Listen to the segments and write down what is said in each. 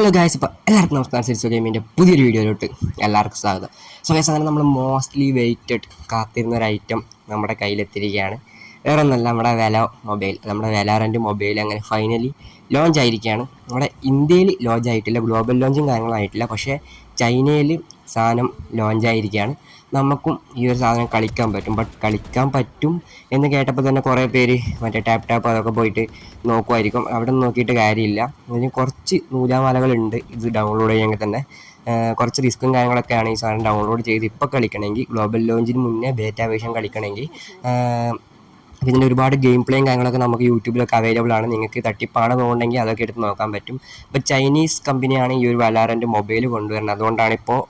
Hello guys ഇപ്പോൾ എല്ലാവർക്കും നമസ്കാരം. സിരിസോ ഗെയിമിന്റെ പുതിയൊരു വീഡിയോയിലോട്ട് എല്ലാവർക്കും സ്വാഗതം. സോ ഗൈസ് അങ്ങനെ നമ്മൾ മോസ്റ്റ്ലി വെയിറ്റഡ് കാത്തിരുന്ന ഒരു ഐറ്റം നമ്മുടെ കയ്യിലെത്തിയിരിക്കുകയാണ്. വേറെ ഒന്നല്ല നമ്മുടെ വില മൊബൈൽ നമ്മുടെ വെലാറന്റ് മൊബൈൽ അങ്ങനെ ഫൈനലി ലോഞ്ച് ആയിരിക്കുകയാണ്. നമ്മുടെ ഇന്ത്യയിൽ ലോഞ്ച് ആയിട്ടില്ല ഗ്ലോബൽ ലോഞ്ചും കാര്യങ്ങളായിട്ടില്ല പക്ഷേ ചൈനയിൽ സാധനം ലോഞ്ച് ആയിരിക്കുകയാണ്. നമുക്കും ഈ ഒരു സാധനം കളിക്കാൻ പറ്റും. ബട്ട് കളിക്കാൻ പറ്റും എന്ന് കേട്ടപ്പോൾ തന്നെ കുറേ പേര് മറ്റേ ടാപ്പ് ടാപ്പ് അതൊക്കെ പോയിട്ട് നോക്കുമായിരിക്കും. അവിടെ നോക്കിയിട്ട് കാര്യമില്ല. അതിന് കുറച്ച് നൂലാമാലകളുണ്ട് ഇത് ഡൗൺലോഡ് ചെയ്യാമെങ്കിൽ തന്നെ. കുറച്ച് റിസ്ക്കും കാര്യങ്ങളൊക്കെയാണ് ഈ സാധനം ഡൗൺലോഡ് ചെയ്ത് ഇപ്പോൾ കളിക്കണമെങ്കിൽ ഗ്ലോബൽ ലോഞ്ചിന് മുന്നേ ബേറ്റ വേഷൻ കളിക്കണമെങ്കിൽ ഇതിന്റെ ഒരുപാട് ഗെയിം പ്ലേയും കാര്യങ്ങളൊക്കെ നമുക്ക് യൂട്യൂബിലൊക്കെ അവൈലബിൾ ആണ്. നിങ്ങൾക്ക് തട്ടിപ്പാണെന്നുണ്ടെങ്കിൽ അതൊക്കെ എടുത്ത് നോക്കാൻ പറ്റും. ഇപ്പോൾ ചൈനീസ് കമ്പനിയാണ് ഈ ഒരു വലാറന്റെ മൊബൈൽ കൊണ്ടുവരുന്നത്. അതുകൊണ്ടാണ് ഇപ്പോൾ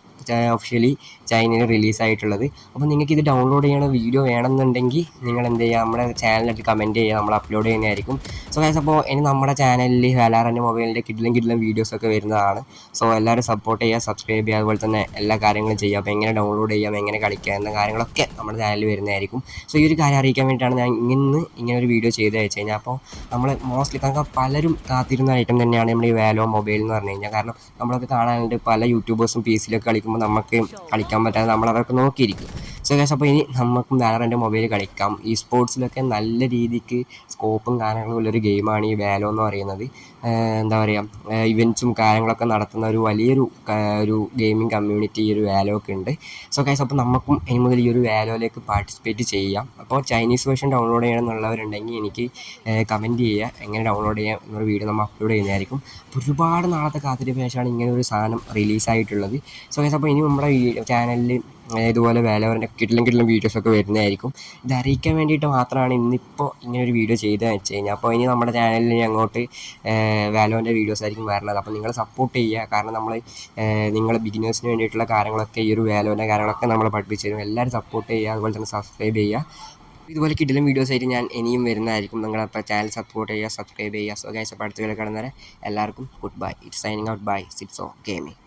ഒഫീഷ്യലി ചൈനയിൽ റിലീസായിട്ടുള്ളത് അപ്പോൾ നിങ്ങൾക്ക് ഇത് ഡൗൺലോഡ് ചെയ്യണ വീഡിയോ വേണമെന്നുണ്ടെങ്കിൽ നിങ്ങൾ എന്ത് ചെയ്യുക നമ്മുടെ ചാനലിൽ കമന്റ് ചെയ്യുക നമ്മൾ അപ്ലോഡ് ചെയ്യുന്നതായിരിക്കും. സോ ഗൈസ് അപ്പോൾ ഇനി നമ്മുടെ ചാനലിൽ വേലാറിന്റെ മൊബൈലിന്റെ കിഡിലും കിഡിലും വീഡിയോസൊക്കെ വരുന്നതാണ്. സോ എല്ലാവരും സപ്പോർട്ട് ചെയ്യുക സബ്സ്ക്രൈബ് ചെയ്യുക അതുപോലെ തന്നെ എല്ലാ കാര്യങ്ങളും ചെയ്യുക. അപ്പോൾ എങ്ങനെ ഡൗൺലോഡ് ചെയ്യാം എങ്ങനെ കളിക്കുക എന്ന കാര്യങ്ങളൊക്കെ നമ്മുടെ ചാനലിൽ വരുന്നതായിരിക്കും. സോ ഈ ഒരു കാര്യം അറിയിക്കാൻ വേണ്ടിയിട്ടാണ് ഞാൻ ഇന്ന് ഇങ്ങനെ ഒരു വീഡിയോ ചെയ്ത് അയച്ചു കഴിഞ്ഞാൽ അപ്പോൾ നമ്മൾ മോസ്റ്റ്ലി കാരണം പലരും കാത്തിരുന്ന ഐറ്റം തന്നെയാണ് നമ്മുടെ ഈ വാലോ മൊബൈൽ എന്ന് പറഞ്ഞു കഴിഞ്ഞാൽ. കാരണം നമ്മളൊക്കെ കാണാനുണ്ട് പല യൂട്യൂബേഴ്സും പി സിയിലൊക്കെ കളിക്കുമ്പോൾ നമുക്ക് കളിക്കാൻ പറ്റാതെ നമ്മൾ അതൊക്കെ നോക്കിയിരിക്കും. സോ ഗൈസ് അപ്പോൾ ഇനി നമുക്കും വേറെ എന്റെ മൊബൈൽ കളിക്കാം. ഈ സ്പോർട്സിലൊക്കെ നല്ല രീതിക്ക് സ്കോപ്പും കാര്യങ്ങളും ഉള്ളൊരു ഗെയിമാണ് ഈ വേലോ എന്ന് പറയുന്നത്. എന്താ പറയുക ഇവന്റ്സും കാര്യങ്ങളൊക്കെ നടത്തുന്ന ഒരു വലിയൊരു ഒരു ഗെയിമിംഗ് കമ്മ്യൂണിറ്റി ഈ ഒരു വേലോ ഒക്കെ ഉണ്ട്. സോ ഗൈസ് അപ്പോൾ നമുക്കും ഇനി മുതൽ ഈ ഒരു വേലോയിലേക്ക് പാർട്ടിസിപ്പേറ്റ് ചെയ്യാം. അപ്പോൾ ചൈനീസ് വേർഷൻ ഡൗൺലോഡ് ചെയ്യണം എന്നുള്ളവരുണ്ടെങ്കിൽ എനിക്ക് കമന്റ് ചെയ്യുക. എങ്ങനെ ഡൗൺലോഡ് ചെയ്യാം എന്നൊരു വീഡിയോ നമ്മൾ അപ്ലോഡ് ചെയ്യുന്നതായിരിക്കും. ഒരുപാട് നാളത്തെ കാത്തിരിപ്പിന് ശേഷമാണ് ഇങ്ങനെ ഒരു സാധനം റിലീസായിട്ടുള്ളത് സോ ഗൈസ് അപ്പോൾ ഇനി നമ്മുടെ ചാനലിൽ ഇതുപോലെ വേലവറിന്റെ കിട്ടിലും കിട്ടിലും വീഡിയോസൊക്കെ വരുന്നതായിരിക്കും. ഇത് അറിയിക്കാൻ വേണ്ടിയിട്ട് മാത്രമാണ് ഇന്നിപ്പോൾ ഇങ്ങനെ ഒരു വീഡിയോ ചെയ്തതെന്ന് വെച്ച് കഴിഞ്ഞാൽ അപ്പോൾ ഇനി നമ്മുടെ ചാനലിൽ അങ്ങോട്ട് വാലോന്റെ വീഡിയോസ് ആയിരിക്കും വരണത്. അപ്പോൾ നിങ്ങൾ സപ്പോർട്ട് ചെയ്യുക. കാരണം നമ്മൾ നിങ്ങൾ ബിഗിനേഴ്സിന് വേണ്ടിയിട്ടുള്ള കാര്യങ്ങളൊക്കെ ഈ ഒരു വാലോന്റെ കാര്യങ്ങളൊക്കെ നമ്മൾ പഠിപ്പിച്ചു തരും. എല്ലാവരും സപ്പോർട്ട് ചെയ്യുക. അതുപോലെ തന്നെ സബ്സ്ക്രൈബ് ചെയ്യുക. ഇതുപോലെ കിടിലം വീഡിയോസ് ആയിട്ട് ഞാൻ ഇനിയും വരുന്നതായിരിക്കും. നിങ്ങളപ്പോൾ ചാനൽ സപ്പോർട്ട് ചെയ്യുക സബ്സ്ക്രൈബ് ചെയ്യുക. സോ ഗൈസ് അപ്പോൾ അടുത്ത കാണുന്നവരെ എല്ലാവർക്കും goodbye it signing out bye sits ഓ ഗെയിമിംഗ്